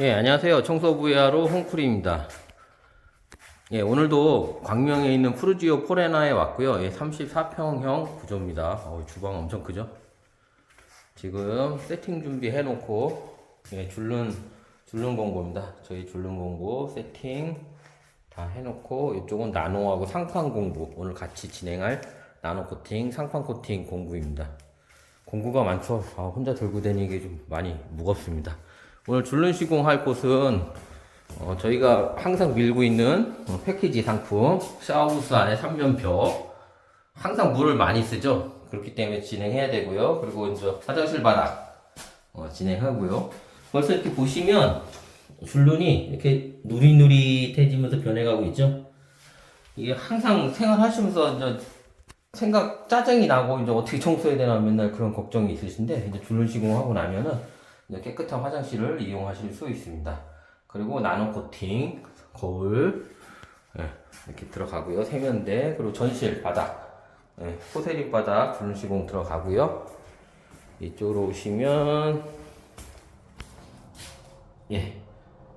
예, 안녕하세요. 청소부야로 홍쿠리입니다. 예, 오늘도 광명에 있는 푸르지오 포레나에 왔고요. 예, 34평형 구조입니다. 어, 주방 엄청 크죠? 지금 세팅 준비해 놓고, 예, 줄눈, 줄눈 공고입니다. 저희 줄눈 공고 세팅 다 해놓고, 이쪽은 나노하고 상판 공부. 오늘 같이 진행할 나노 코팅, 상판 코팅 공구입니다. 공구가 많죠. 아, 혼자 들고 다니기 좀 많이 무겁습니다. 오늘 줄눈 시공할 곳은 어, 저희가 항상 밀고 있는 어, 패키지 상품 샤워부스 안에 3면벽 항상 물을 많이 쓰죠. 그렇기 때문에 진행해야 되고요. 그리고 이제 화장실 바닥 어, 진행하고요. 벌써 이렇게 보시면 줄눈이 이렇게 누릿누릿해지면서 변해가고 있죠. 이게 항상 생활하시면서 이제 생각 짜증이 나고 이제 어떻게 청소해야 되나 맨날 그런 걱정이 있으신데 이제 줄눈 시공하고 나면은 깨끗한 화장실을 이용하실 수 있습니다. 그리고 나노 코팅 거울 예, 이렇게 들어가고요. 세면대 그리고 전실 바닥 예, 포세린 바닥 줄눈 시공 들어가고요. 이쪽으로 오시면 예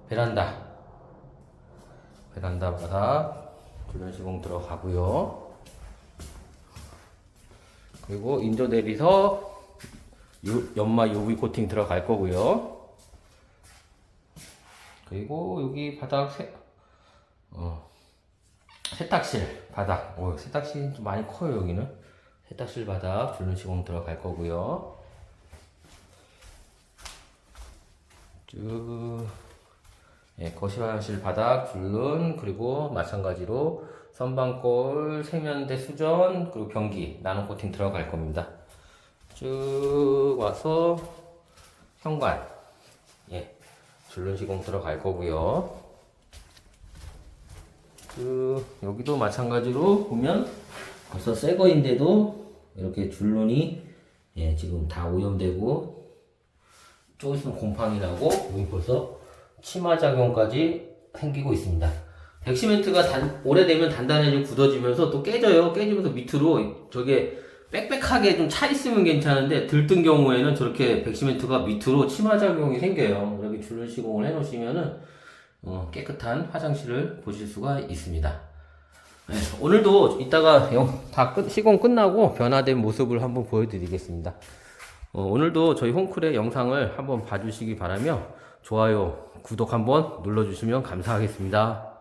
베란다 베란다 바닥 줄눈 시공 들어가고요. 그리고 인조 대리석 유- 연마 UV 코팅 들어갈 거고요. 그리고 여기 바닥 세, 어, 세탁실 바닥. 오, 세탁실 좀 많이 커요 여기는. 세탁실 바닥 줄눈 시공 들어갈 거고요. 쭉 예, 거실 화장실 바닥 줄눈 그리고 마찬가지로 선반골 세면대 수전 그리고 변기 나노 코팅 들어갈 겁니다. 쭉 와서 현관 예 줄눈 시공 들어갈 거고요. 쭉 여기도 마찬가지로 보면 벌써 새 거인데도 이렇게 줄눈이 예 지금 다 오염되고 조금 있으면 곰팡이 나고 여기 벌써 치마 작용까지 생기고 있습니다. 백시멘트가 단, 오래되면 단단해지고 굳어지면서 또 깨져요. 깨지면서 밑으로 저게 빽빽하게 좀 차 있으면 괜찮은데 들뜬 경우에는 저렇게 백시멘트가 밑으로 치마 작용이 생겨요. 이렇게 줄눈 시공을 해 놓으시면은 어, 깨끗한 화장실을 보실 수가 있습니다. 네, 오늘도 이따가 영, 다 끝, 시공 끝나고 변화된 모습을 한번 보여드리겠습니다. 어, 오늘도 저희 홈쿨의 영상을 한번 봐주시기 바라며 좋아요, 구독 한번 눌러주시면 감사하겠습니다.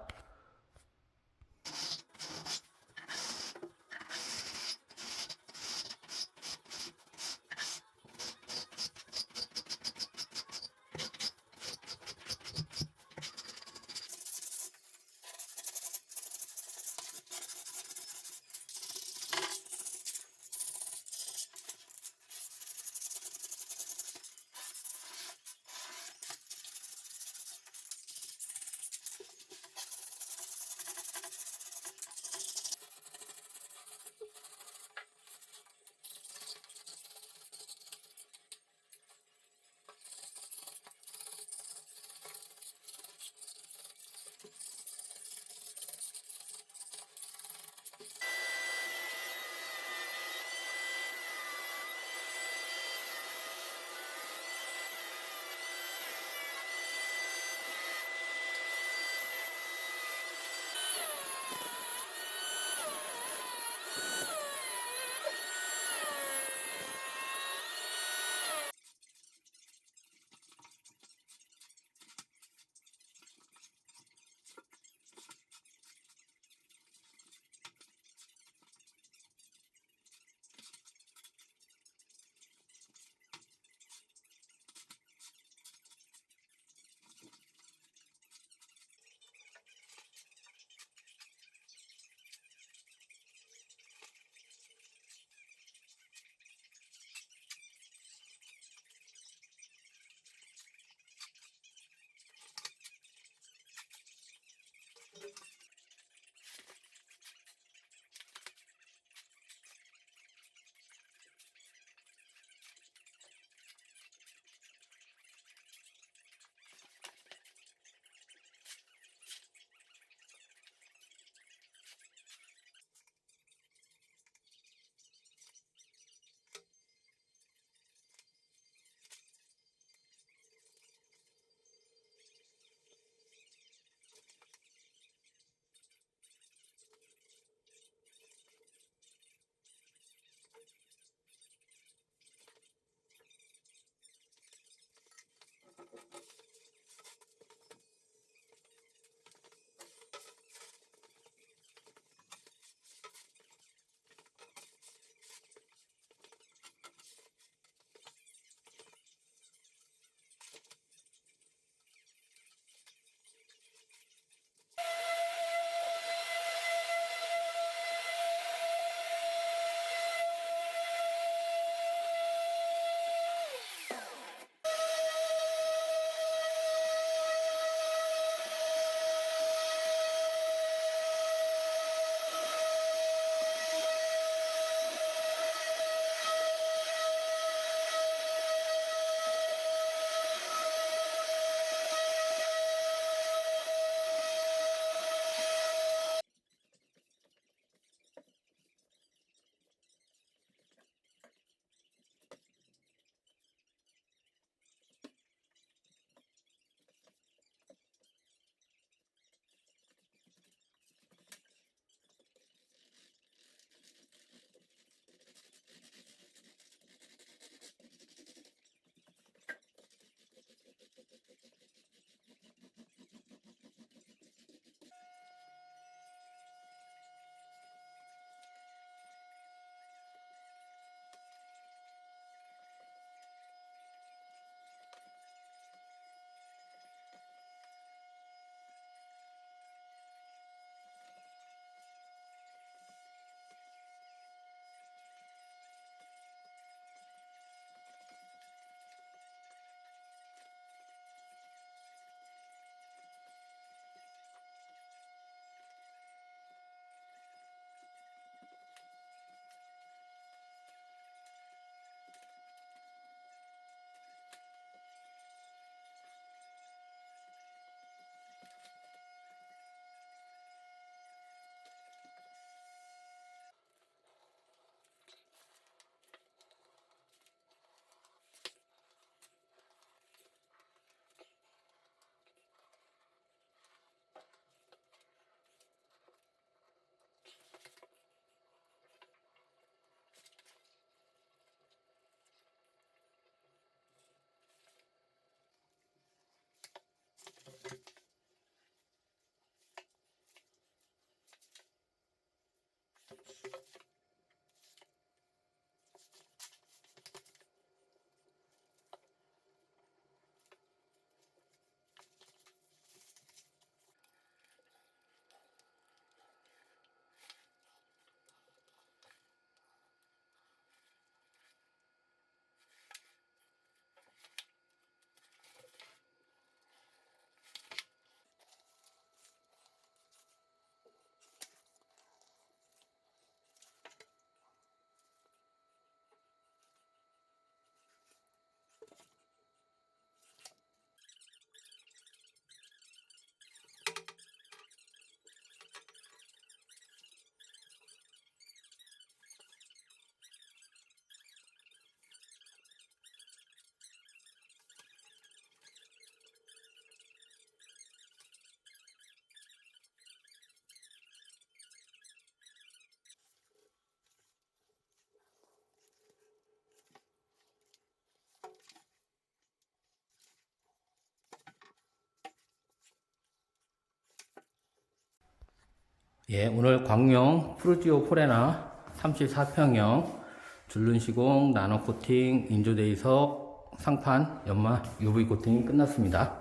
예, 오늘 광명 프루지오 포레나 34평형 줄눈 시공 나노 코팅 인조대이석 상판 연마 UV 코팅이 끝났습니다.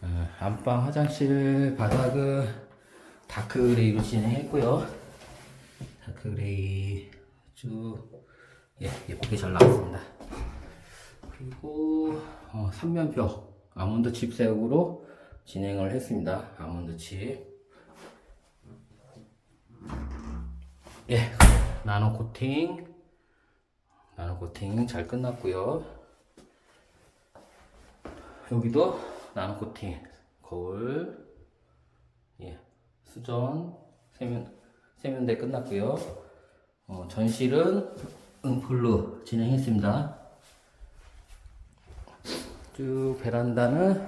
어, 안방 화장실 바닥은 다크 그레이로 진행했고요. 다크 그레이 쭉 예, 예쁘게 잘 나왔습니다. 그리고 어, 삼면벽 아몬드 칩색으로 진행을 했습니다. 아몬드 칩. 예, 나노 코팅, 나노 코팅 잘 끝났고요. 여기도 나노 코팅, 거울, 예, 수전, 세면, 세면대 끝났고요. 어, 전실은 응풀로 진행했습니다. 쭉 베란다는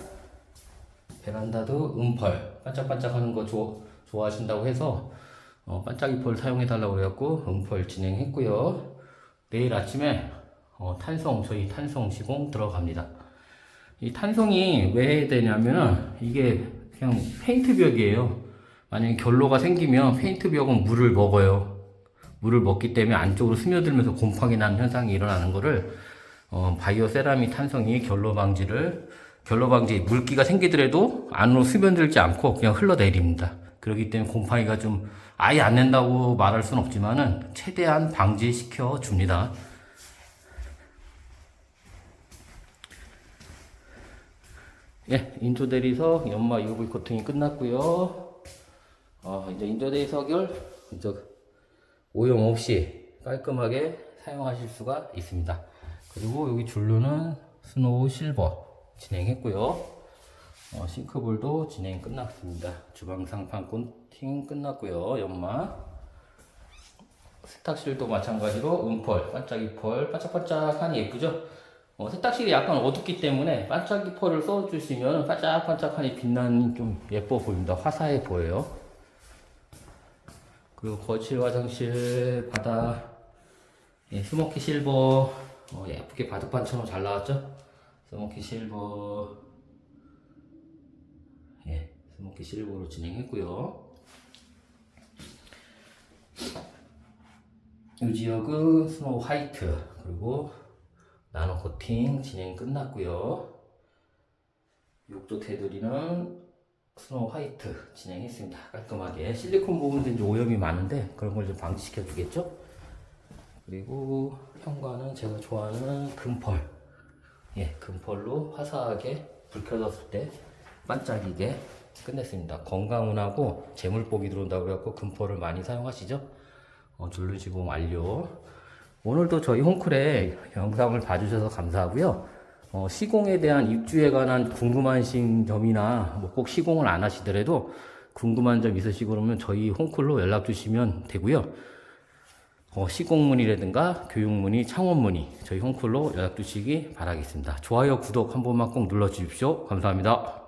베란다도 음펄 반짝반짝하는 거 좋아, 좋아하신다고 해서 어, 반짝이 펄 사용해 달라고 그래갖고 음펄 진행했고요. 내일 아침에 어, 탄성 저희 탄성 시공 들어갑니다. 이 탄성이 왜 되냐면은 이게 그냥 페인트 벽이에요. 만약에 결로가 생기면 페인트 벽은 물을 먹어요. 물을 먹기 때문에 안쪽으로 스며들면서 곰팡이 나는 현상이 일어나는 거를 어, 바이오 세라믹 탄성이 결로 방지를 결로 방지 물기가 생기더라도 안으로 스며들지 않고 그냥 흘러내립니다. 그렇기 때문에 곰팡이가 좀 아예 안 낸다고 말할 수는 없지만은 최대한 방지시켜 줍니다. 예, 인조 대리석 연마 UV 코팅이 끝났고요. 어, 이제 인조 대리석을 이제 오염 없이 깔끔하게 사용하실 수가 있습니다. 그리고 여기 줄루는 스노우 실버 진행했고요. 어, 싱크볼도 진행 끝났습니다. 주방 상판 코팅 끝났고요. 연마 세탁실도 마찬가지로 은펄, 반짝이 펄, 반짝반짝하니 예쁘죠? 어, 세탁실이 약간 어둡기 때문에 반짝이 펄을 써주시면 반짝반짝하니 빛나는 좀 예뻐 보입니다. 화사해 보여요. 그리고 거실 화장실 바닥 예, 스모키 실버 어, 예쁘게 바둑판처럼 잘 나왔죠? 스모키 실버 예, 스모키 실버로 진행했고요. 이 지역은 스노우 화이트 그리고 나노 코팅 진행 끝났고요. 욕조 테두리는 스노우 화이트 진행했습니다. 깔끔하게 실리콘 부분도 이제 오염이 많은데 그런 걸 좀 방지시켜 주겠죠? 그리고 현관은 제가 좋아하는 금펄 예, 금펄로 화사하게 불 켜졌을 때 반짝이게 끝냈습니다. 건강운하고 재물복이 들어온다고 그래갖고 금펄을 많이 사용하시죠? 어, 줄루시공 완료. 오늘도 저희 홈클에 영상을 봐주셔서 감사하고요. 어, 시공에 대한 입주에 관한 궁금하신 점이나 뭐 꼭 시공을 안 하시더라도 궁금한 점 있으시고 그러면 저희 홈클로 연락 주시면 되고요. 어, 시공문의라든가 교육문의, 창원문의 저희 홈클로 연락 주시기 바라겠습니다. 좋아요, 구독 한 번만 꼭 눌러 주십시오. 감사합니다.